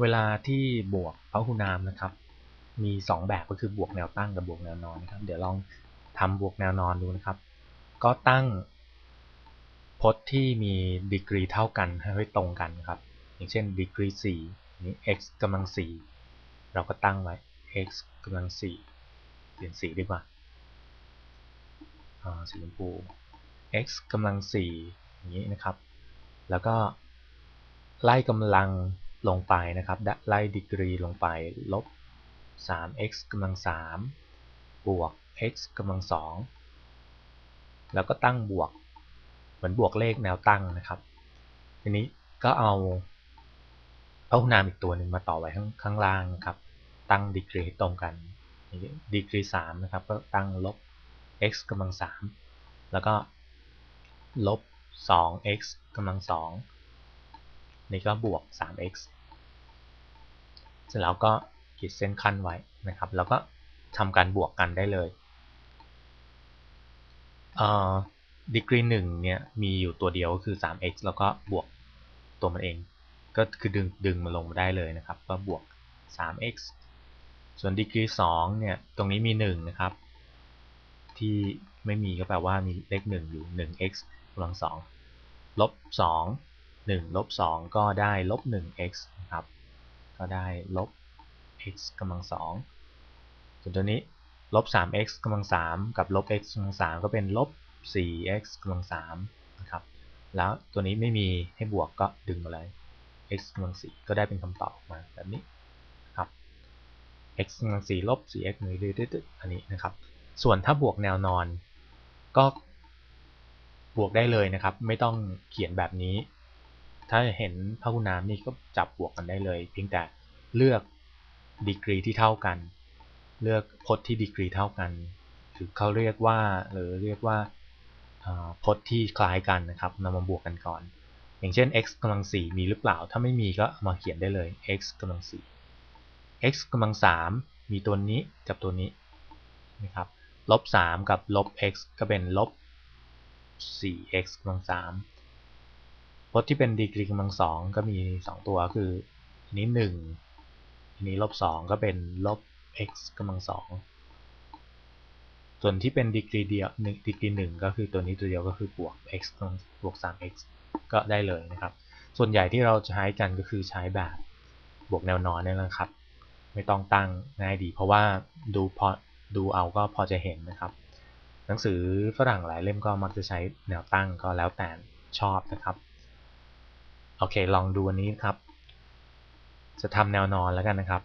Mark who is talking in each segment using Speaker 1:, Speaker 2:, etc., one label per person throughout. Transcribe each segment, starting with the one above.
Speaker 1: เวลาที่บวกพหุนามนะครับ มี 2 แบบก็คือบวกแนวตั้งกับบวกแนวนอนนะครับ เดี๋ยวลองทำบวกแนวนอนดูนะครับ ก็ตั้งพจน์ที่มีดีกรีเท่ากันให้ตรงกันครับ อย่างเช่นดีกรี4นี้ x กำลัง4เราก็ตั้งไว้ x กำลัง4เปลี่ยนสีดีกว่าสีชมพู x กำลัง4อย่างนี้นะครับ แล้วก็ไล่กำลัง ลงไปนะครับไล่ดีกรีลงไปลบ 3x กำลัง 3 บวก x กำลัง 2 แล้วก็ตั้งบวก เหมือนบวกเลขแนวตั้งนะครับ ทีนี้ก็เอาเอานามอีกตัวหนึ่งมาต่อไว้ข้างข้างล่างนะครับ ตั้งดีกรีให้ตรงกันดีกรี3นะครับ ก็ตั้งลบ x กำลัง 3 แล้วก็ลบ 2x กำลัง 2 นี่ก็บวก 3x เสร็จแล้วก็ขีดเส้นขั้นไว้นะครับ แล้วก็ทำการบวกกันได้เลยดีกรีหนึ่งเนี่ยมีอยู่ตัวเดียวก็คือ 3x แล้วก็บวกตัวมันเอง ก็คือดึงดึงมาลงมาได้เลยนะครับ ก็บวก 3x ส่วนดีกรี2เนี่ยตรงนี้มี1นะครับ ที่ไม่มีก็แปลว่ามีเลข1อยู่ 1x กำลัง2ลบ2 1ลบ2ก็ได้ลบ 1x ก็ได้ลบ x กำลัง2ส่วนตัวนี้ลบ 3x กำลัง3กับลบ x กำลัง3ก็เป็นลบ 4x กำลัง3นะครับ แล้วตัวนี้ไม่มีให้บวกก็ดึงมาเลย x กำลัง4ก็ได้เป็นคำตอบมาแบบนี้ครับ x กำลัง4ลบ 4x หนึ่งดืดๆอันนี้นะครับ ส่วนถ้าบวกแนวนอนก็บวกได้เลยนะครับ ไม่ต้องเขียนแบบนี้ ถ้าเห็นพหุนามนี่ก็จับบวกกันได้เลย เพียงแต่เลือกดีกรีที่เท่ากัน เลือกพจน์ที่ดีกรีเท่ากันหรือเขาเรียกว่าหรือเรียกว่าพจน์ที่คล้ายกันนะครับนำมาบวกกันก่อน อย่างเช่น x กำลัง4มีหรือเปล่า ถ้าไม่มีก็มาเขียนได้เลย x กำลัง4 x กำลัง3มีตัวนี้กับตัวนี้นะครับลบ3กับลบ x ก็เป็นลบ 4x กำลัง3 จน์ที่เป็นดีกรีกำลัง2ก็มี 2 ตัวคืออันนี้1ทีนี้ลบ2ก็เป็นลบ x กำลัง2ส่วนที่เป็นดีกรีเดียวดีกรีหนึ่งก็คือตัวนี้ตัวเดียวก็คือบวก x บวก 3x ก็ได้เลยนะครับ ส่วนใหญ่ที่เราใช้กันก็คือใช้แบบบวกแนวนอนนี่แหละครับ ไม่ต้องตั้งง่ายดี เพราะว่าดูพอดูเอาก็พอจะเห็นนะครับ หนังสือฝรั่งหลายเล่มก็มักจะใช้แนวตั้งก็แล้วแต่ชอบนะครับ โอเค ลองดูอันนี้ครับ จะทำแนวนอนแล้วกันนะครับ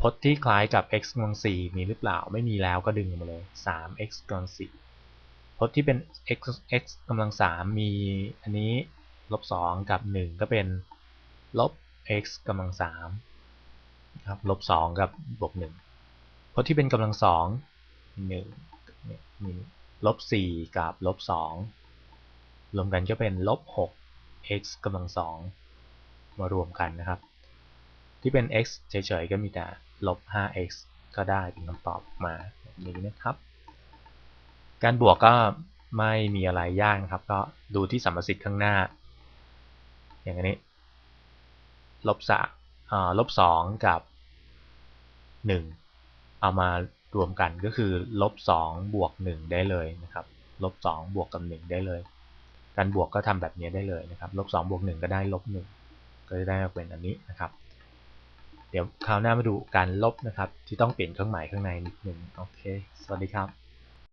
Speaker 1: พจน์ที่คล้ายกับ x กำลัง4มีหรือเปล่า ไม่มีแล้วก็ดึงมาเลย 3x กำลัง4พจน์ที่เป็น x x กำลัง3มีอันนี้ลบ2กับ 1 ก็เป็นลบ x กำลัง3ครับลบ2กับบวก1พจน์ที่เป็นกำลัง2 1มีลบ4กับลบ2รวมกันก็เป็นลบ6 x กำลัง2มารวมกันนะครับ ที่เป็น x เฉยๆก็มีแต่ลบ 5x ก็ได้เป็นคำตอบมาแบบนี้นะครับ การบวกก็ไม่มีอะไรยากนะครับ ก็ดูที่สัมประสิทธิ์ข้างหน้า อย่างนี้ลบสามลบสองกับ 1 เอามารวมกันก็คือลบ2บวก 1 ได้เลยนะครับลบ2บวกกับ 1 ได้เลย การบวกก็ทำแบบนี้ได้เลยนะครับลบ2บวก1ก็ได้ลบ1ก็จะได้เป็นอันนี้นะครับ เดี๋ยวคราวหน้ามาดูการลบนะครับ ที่ต้องเปลี่ยนเครื่องหมายข้างในนิดหนึ่งโอเค สวัสดีครับ